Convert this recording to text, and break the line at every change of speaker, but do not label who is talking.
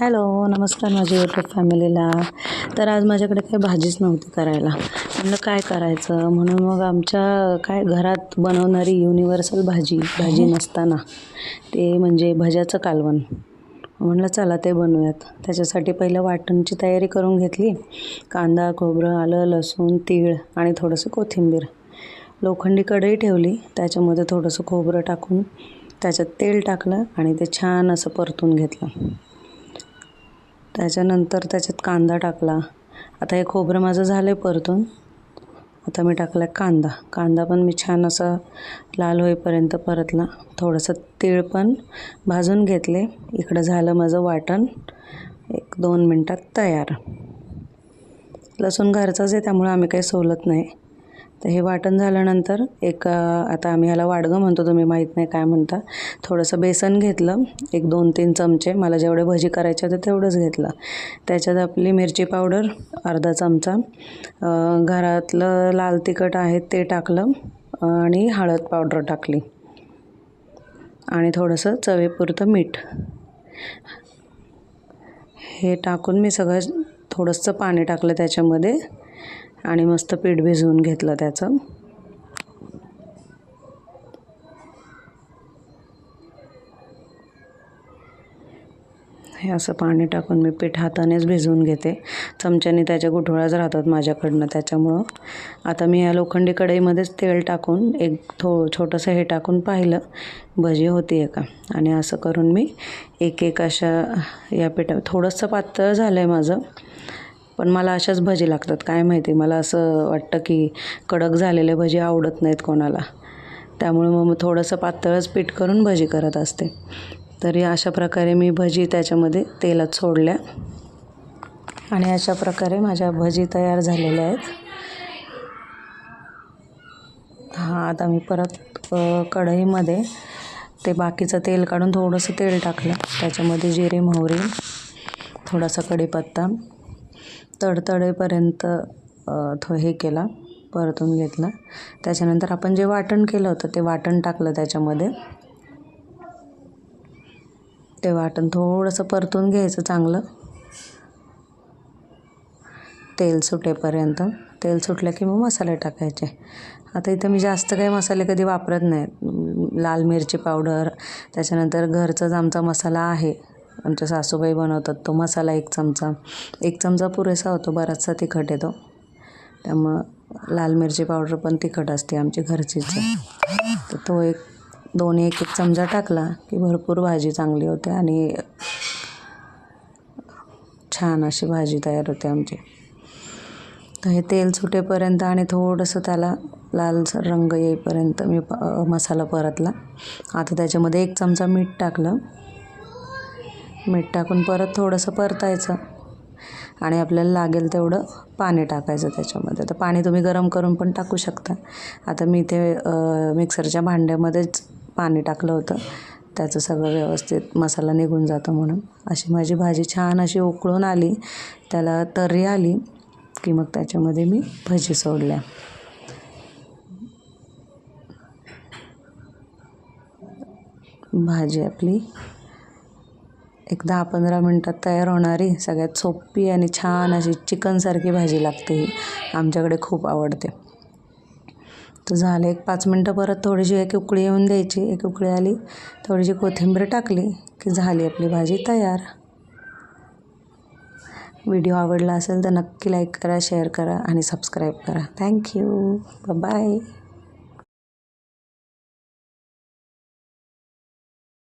Hello नमस्कार माझ्या YouTube फॅमिलीला तर आज माझ्याकडे काही भाजीच नव्हती करायला. म्हणलं काय करायचं? म्हणून मग आमच्या काय घरात बनवणारी युनिव्हर्सल भाजी भाजी नसताना ते म्हणजे भज्याचं कालवण. म्हणलं चला ते बनवूयात. त्याच्यासाठी पहिलं वाटणची तयारी करून घेतली. कांदा खोबरं आलं लसूण तीळ आणि थोडंसं कोथिंबीर. लोखंडी कढई ठेवली. त्याच्यामध्ये थोडंसं खोबरं टाकून त्याच्यात तेल टाकलं आणि ते छान असं परतून घेतलं. त्याच्यानंतर त्याच्यात कांदा टाकला. आता हे खोबरं माझं झालं आहे परतून. आता मी टाकला कांदा. कांदा पण मी छान असा लाल होईपर्यंत परतला. थोडंसं तीळ पण भाजून घेतले. इकडं झालं माझं वाटण. एक दोन मिनटात तयार. लसूण घरचाच आहे त्यामुळे आम्ही काही सोलत नाही. तर हे वाटण झाल्यानंतर एक आता आम्ही ह्याला वाडगं म्हणतो तुम्ही माहीत नाही काय म्हणता. थोडंसं बेसन घेतलं एक दोन तीन चमचे. मला जेवढे भजी करायचे होते तेवढंच घेतलं. त्याच्यात आपली मिरची पावडर अर्धा चमचा. घरातलं लाल तिखट आहे ते टाकलं आणि हळद पावडर टाकली. आणि थोडंसं चवेपुरतं मीठ. हे टाकून मी सगळं थोडंसं पाणी टाकलं त्याच्यामध्ये आणि मस्त पीठ भिजवून घेतलं त्याचं. हे असं पाणी टाकून मी पीठ हातानेच भिजवून घेते. चमच्याने त्याच्या गुठळाच राहतात माझ्याकडनं. त्याच्यामुळं आता मी या लोखंडी कढईमध्येच तेल टाकून एक थो छोटंसं हे टाकून पाहिलं. भजी होती आहे का आणि असं करून मी एक एक अशा या पिठा थोडंसं पातळ झालं आहे माझं पण मला अशाच भजी लागतात. काय माहिती मला असं वाटतं की कडक झालेले भजी आवडत नाहीत कोणाला. त्यामुळे मग थोडंसं पातळच पीठ करून भजी करत असते. तरी अशा प्रकारे मी भजी त्याच्यामध्ये तेलात सोडल्या. आणि अशा प्रकारे माझ्या भजी तयार झालेल्या आहेत. हां आता मी परत कढईमध्ये ते बाकीचं तेल काढून थोडंसं तेल टाकलं. त्याच्यामध्ये जिरे मोहरी थोडासा कढीपत्ता तडतडेपर्यंत थो हे केला परतून घेतला. त्याच्यानंतर आपण जे वाटण केलं होतं ते वाटण टाकलं त्याच्यामध्ये. ते वाटण थोडंसं परतून घ्यायचं चांगलं. तेल सुटेपर्यंत. तेल सुटलं की मग मसाले टाकायचे. आता इथं मी जास्त काही मसाले कधी वापरत नाही. लाल मिरची पावडर त्याच्यानंतर घरचाच आमचा मसाला आहे आमच्या सासूबाई बनवतात तो मसाला एक चमचा. एक चमचा पुरेसा होतो बराचसा तिखट येतो त्यामुळं लाल मिरची पावडर पण तिखट असते आमची घरचीच. तर तो एक दोन एक एक चमचा टाकला की भरपूर भाजी चांगली होते आणि छान अशी भाजी तयार होते आमची. तर हे तेल सुटेपर्यंत आणि थोडंसं त्याला लालसर रंग येईपर्यंत मी प मसाला परतला. आता त्याच्यामध्ये एक चमचा मीठ टाकलं. मीठ टाकून परत थोडंसं परतायचं आणि आपल्याला लागेल तेवढं पाणी टाकायचं त्याच्यामध्ये. तर पाणी तुम्ही गरम करून पण टाकू शकता. आता मी ते मिक्सरच्या भांड्यामध्येच पाणी टाकलं होतं. त्याचं सगळं व्यवस्थित मसाला निघून जातं म्हणून. अशी माझी भाजी छान अशी उकळून आली. त्याला तर्री आली की मग त्याच्यामध्ये मी भजी सोडल्या. भाजी आपली एक दहा पंधरा मिनटात तयार होणारी. सगळ्यात सोपी आणि छान अशी चिकनसारखी भाजी लागते ही. आमच्याकडे खूप आवडते. तर झालं. एक पाच मिनटं परत थोडीशी एक उकळी येऊन द्यायची. एक उकळी आली थोडीशी कोथिंबीर टाकली की झाली आपली भाजी तयार. व्हिडिओ आवडला असेल तर नक्की लाईक करा शेअर करा आणि सबस्क्राईब करा. Thank you bye.